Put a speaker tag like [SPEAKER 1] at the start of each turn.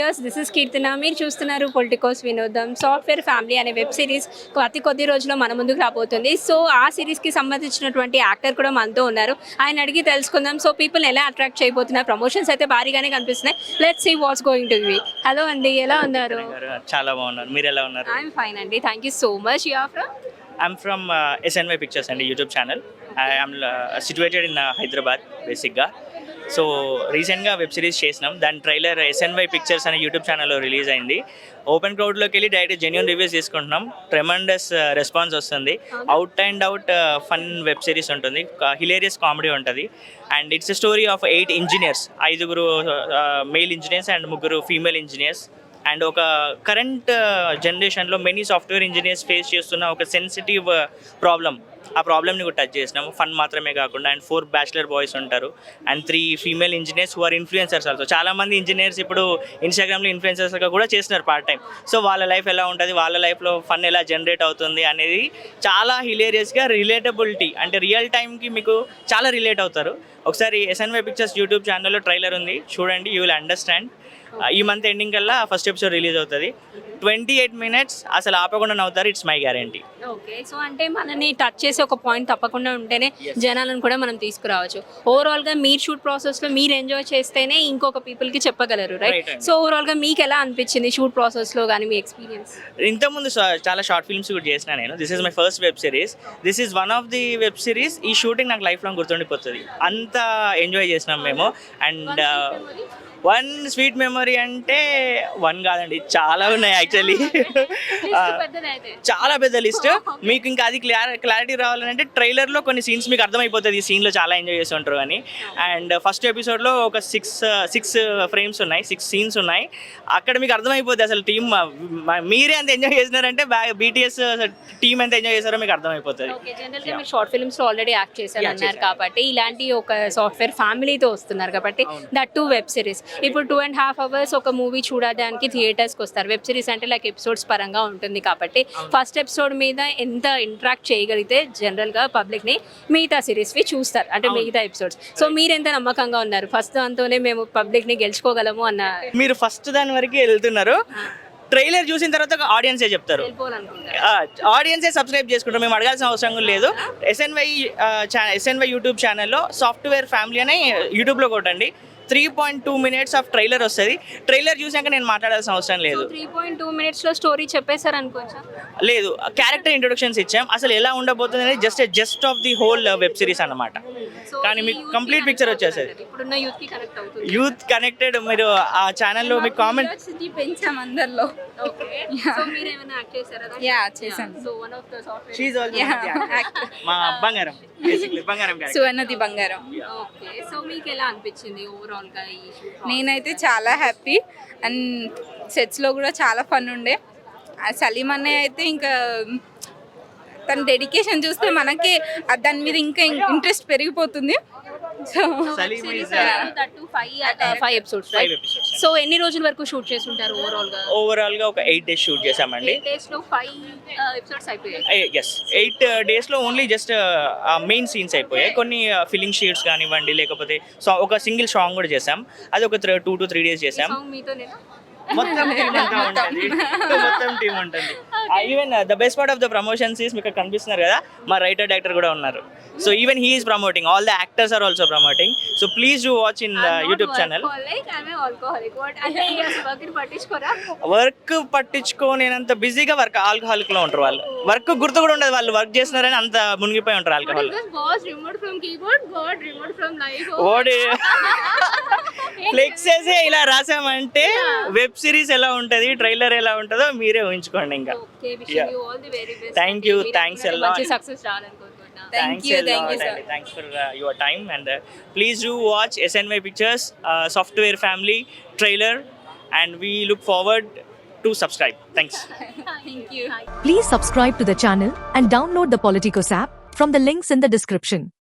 [SPEAKER 1] Years this is కీర్తన మీరు చూస్తున్నారు Politicos వినోదం సాఫ్ట్వేర్ ఫ్యామిలీ అనే వెబ్ సిరీస్ అతి కొద్ది రోజుల్లో మన ముందుకు రాబోతుంది. సో ఆ సిరీస్కి సంబంధించినటువంటి యాక్టర్ కూడా మనతో ఉన్నారు. ఆయన అడిగి తెలుసుకుందాం. సో పీపుల్ ఎలా అట్రాక్ట్ చేయబోతున్నారు? ప్రమోషన్స్ అయితే భారీగానే కనిపిస్తున్నాయి. Let's see what's going to be hello అండి ఎలా ఉన్నారు?
[SPEAKER 2] చాలా బాగున్నారు. మీరు ఎలా ఉన్నారు?
[SPEAKER 1] ఐఎమ్ ఫైన్ అండి. Thank you so much you are from
[SPEAKER 2] I'm from SNY pictures అండి YouTube channel I'm situated in Hyderabad బేసిక్గా సో రీసెంట్గా వెబ్ సిరీస్ చేసినాం. దాని ట్రైలర్ ఎస్ఎన్వై పిక్చర్స్ అనే యూట్యూబ్ ఛానల్లో రిలీజ్ అయింది. ఓపెన్ క్రౌడ్లోకి వెళ్ళి డైరెక్ట్ జెన్యున్ రివ్యూస్ తీసుకుంటున్నాం. ట్రెమండస్ రెస్పాన్స్ uh, వస్తుంది. Out and out fun web series ఉంటుంది. హిలేరియస్ కామెడీ ఉంటుంది. And it's story of eight engineers ఐదుగురు మెయిల్ ఇంజనీర్స్ అండ్ ముగ్గురు ఫీమేల్ ఇంజనీర్స్ అండ్ ఒక కరెంట్ జనరేషన్లో మెనీ సాఫ్ట్వేర్ ఇంజనీర్స్ ఫేస్ చేస్తున్న ఒక సెన్సిటివ్ ప్రాబ్లం ఆ ప్రాబ్లమ్ని కూడా టచ్ చేసినాము. ఫన్ మాత్రమే కాకుండా అండ్ ఫోర్ బ్యాచిలర్ బాయ్స్ ఉంటారు. And three female engineers who are influencers also చాలామంది ఇంజనీర్స్ ఇప్పుడు ఇన్స్టాగ్రామ్లో ఇన్ఫ్లుయెన్సర్స్గా కూడా చేస్తున్నారు పార్ట్ టైం సో వాళ్ళ లైఫ్ ఎలా ఉంటుంది? వాళ్ళ లైఫ్లో ఫన్ ఎలా జనరేట్ అవుతుంది అనేది చాలా హిలేరియస్గా రిలేటబిలిటీ అంటే రియల్ టైంకి మీకు చాలా రిలేట్ అవుతారు. ఒకసారి ఎస్ఎన్వై పిక్చర్స్ యూట్యూబ్ ఛానల్లో ట్రైలర్ ఉంది. చూడండి యూ విల్ అండర్స్టాండ్ ఈ మంత్ ఎండింగ్ కల్లా ఫస్ట్ ఎపిసోడ్ రిలీజ్ అవుతుంది. ట్వంటీ ఎయిట్ మినిట్స్ అసలు ఆపకుండా నవ్వుతారు it's my guarantee
[SPEAKER 1] okay so అంటే మనని టచ్ చేసి ఒక పాయింట్ తప్పకుండా ఉంటేనే జనాలను కూడా మనం తీసుకురావచ్చు. ఓవరాల్గా మీరు షూట్ ప్రాసెస్లో మీరు ఎంజాయ్ చేస్తేనే ఇంకొక పీపుల్కి చెప్పగలరు రైట్. సో ఓవరాల్గా మీకు ఎలా అనిపించింది షూట్ ప్రాసెస్లో కానీ మీ ఎక్స్పీరియన్స్
[SPEAKER 2] ఇంతకుముందు చాలా షార్ట్ ఫిల్మ్స్ కూడా చేసిన నేను. This is my first web series this is one of the web series ఈ షూటింగ్ నాకు లైఫ్ లాంగ్ గుర్తుండిపోతుంది. అంత ఎంజాయ్ చేసినాం మేము. అండ్ వన్ స్వీట్ మెమరీ అంటే వన్ కాదండి చాలా ఉన్నాయి యాక్చువల్లీ చాలా పెద్ద లిస్ట్ మీకు ఇంకా అది క్లియర్ క్లారిటీ రావాలంటే ట్రైలర్లో కొన్ని సీన్స్ మీకు అర్థమైపోతుంది ఈ సీన్లో చాలా ఎంజాయ్ చేసి ఉంటారు అని అండ్ ఫస్ట్ ఎపిసోడ్లో ఒక సిక్స్ సిక్స్ ఫ్రేమ్స్ ఉన్నాయి సిక్స్ సీన్స్ ఉన్నాయి. అక్కడ మీకు అర్థమైపోతుంది అసలు టీమ్ మీరే అంత ఎంజాయ్ చేసినారంటే బీటీఎస్ టీం ఎంత ఎంజాయ్ చేశారో మీకు అర్థమైపోతుంది.
[SPEAKER 1] మీరు షార్ట్ ఫిల్మ్స్లో ఆల్రెడీ యాక్ట్ చేశారు. అన్నారు. కాబట్టి ఇలాంటి ఒక సాఫ్ట్వేర్ ఫ్యామిలీతో వస్తున్నారు కాబట్టి దట్ టూ వెబ్ సిరీస్ ఇప్పుడు టూ అండ్ హాఫ్ అవర్స్ ఒక మూవీ చూడడానికి థియేటర్స్కి వస్తారు. వెబ్ సిరీస్ అంటే లైక్ ఎపిసోడ్స్ పరంగా ఉంటుంది కాబట్టి ఫస్ట్ ఎపిసోడ్ మీద ఎంత ఇంటరాక్ట్ చేయగలిగితే జనరల్గా పబ్లిక్ని మిగతా సిరీస్ వి చూస్తారు. అంటే మిగతా ఎపిసోడ్స్ సో మీరు ఎంత నమ్మకంగా ఉన్నారు? ఫస్ట్ దాంతోనే మేము పబ్లిక్ని గెలుచుకోగలము అన్న
[SPEAKER 2] మీరు ఫస్ట్ దాని వరకు వెళ్తున్నారు. ట్రైలర్ చూసిన తర్వాత ఆడియన్సే చెప్తారు? ఆడియన్సే సబ్స్క్రైబ్ చేసుకుంటాం మేము అడగాల్సిన అవసరం లేదు. ఎస్ఎన్వై ఎస్ఎన్వై యూట్యూబ్ ఛానల్లో సాఫ్ట్వేర్ ఫ్యామిలీ అని యూట్యూబ్లో కొట్టండి. Three point two minutes of trailer వస్తుంది. ట్రైలర్ చూసాక నేను మాట్లాడాల్సిన అవసరం లేదు.
[SPEAKER 1] త్రీ పాయింట్ టూ మినిట్స్లో స్టోరీ చెప్పేశారు అనుకోవచ్చా?
[SPEAKER 2] లేదు. క్యారెక్టర్ ఇంట్రొడక్షన్స్ ఇచ్చాం. అసలు ఎలా ఉండబోతుంది అనేది just just of the whole web series అన్నమాట. కానీ మీకు picture వచ్చేస్తది.
[SPEAKER 1] ఇప్పుడున్న యూత్కి కనెక్ట్ అవుతుంది.
[SPEAKER 2] యూత్ కనెక్టెడ్ మీరు ఆ ఛానల్లో మీకు కామెంట్
[SPEAKER 3] పెంచాం అందరిలో.
[SPEAKER 1] ఓకే సో మీరు ఏమైనా యాక్ట్ చేశారా
[SPEAKER 3] Yeah, చేశాను.
[SPEAKER 1] So one of the software
[SPEAKER 2] she's మా బంగారం బేసిక్లీ బంగారం.
[SPEAKER 3] సువర్ణది బంగారం
[SPEAKER 1] ఓకే సో మీకు ఎలా అనిపించింది ఓవరాల్ మామూలుగా
[SPEAKER 3] నేనైతే చాలా హ్యాపీ అండ్ సెట్స్లో కూడా చాలా ఫన్ ఉండే. సలీం అన్నయ్య అయితే ఇంకా తన డెడికేషన్ చూస్తే మనకి దాని మీద ఇంకా ఇంట్రెస్ట్ పెరిగిపోతుంది.
[SPEAKER 1] So
[SPEAKER 2] uh,
[SPEAKER 1] five episodes
[SPEAKER 2] Five episodes.
[SPEAKER 1] So ఎన్ని రోజుల వరకు షూట్ చేసి ఉంటారు
[SPEAKER 2] ఓవరాల్గా? ఓవరాల్గా ఒక ఎయిట్ డేస్ షూట్ చేసామండి
[SPEAKER 1] ఎయిట్ డేస్లో ఫైవ్ ఎపిసోడ్స్ అయిపోయాయి.
[SPEAKER 2] ఎస్ ఎయిట్ డేస్లో ఓన్లీ జస్ట్ మెయిన్ సీన్స్ అయిపోయాయి. కొన్ని ఫిలింగ్ షీట్స్ కానివ్వండి లేకపోతే సో ఒక సింగిల్ సాంగ్ కూడా చేసాం అది ఒక టూ టు త్రీ డేస్ చేసాం
[SPEAKER 1] సాంగ్ మీతోనేనా?
[SPEAKER 2] మొత్తం టీం అంతా ఉంటుంది. మొత్తం టీం ఉంటుంది. Even the best part of the promotions is మీకు కనిపిస్తున్నారు కదా మా రైటర్ డైరెక్టర్ కూడా ఉన్నారు. So even he is promoting all the actors are also promoting so please do
[SPEAKER 1] watch in YouTube channel
[SPEAKER 2] work పట్టించుకోనేనంత బిజీగా వర్క్ ఆల్కహాలిక్లో ఉంటారు వాళ్ళు. వర్క్ గుర్తు కూడా ఉండదు వాళ్ళు వర్క్ చేస్తున్నారని అంత మునిగిపోయి ఉంటారు ఆల్కహాల్ ఓడి ఫ్లెక్స్ చేసి ఇలా రాసామంటే వెబ్ సిరీస్ ఎలా ఉంటది ట్రైలర్ ఎలా ఉంటుందో మీరే ఊహించుకోండి ఇంకా.
[SPEAKER 1] Okay wish
[SPEAKER 2] Yeah.
[SPEAKER 1] You all the very best
[SPEAKER 2] Thank you, thanks a lot.
[SPEAKER 1] మంచి సక్సెస్ రావాలని కోరుకుంటున్నా
[SPEAKER 3] Thank you, thank you, sir.
[SPEAKER 2] Thanks for your time and please do watch SNY pictures software family trailer and we look forward to subscribe thanks
[SPEAKER 1] thank you
[SPEAKER 4] Please subscribe to the channel and download the Politicos app from the links in the description.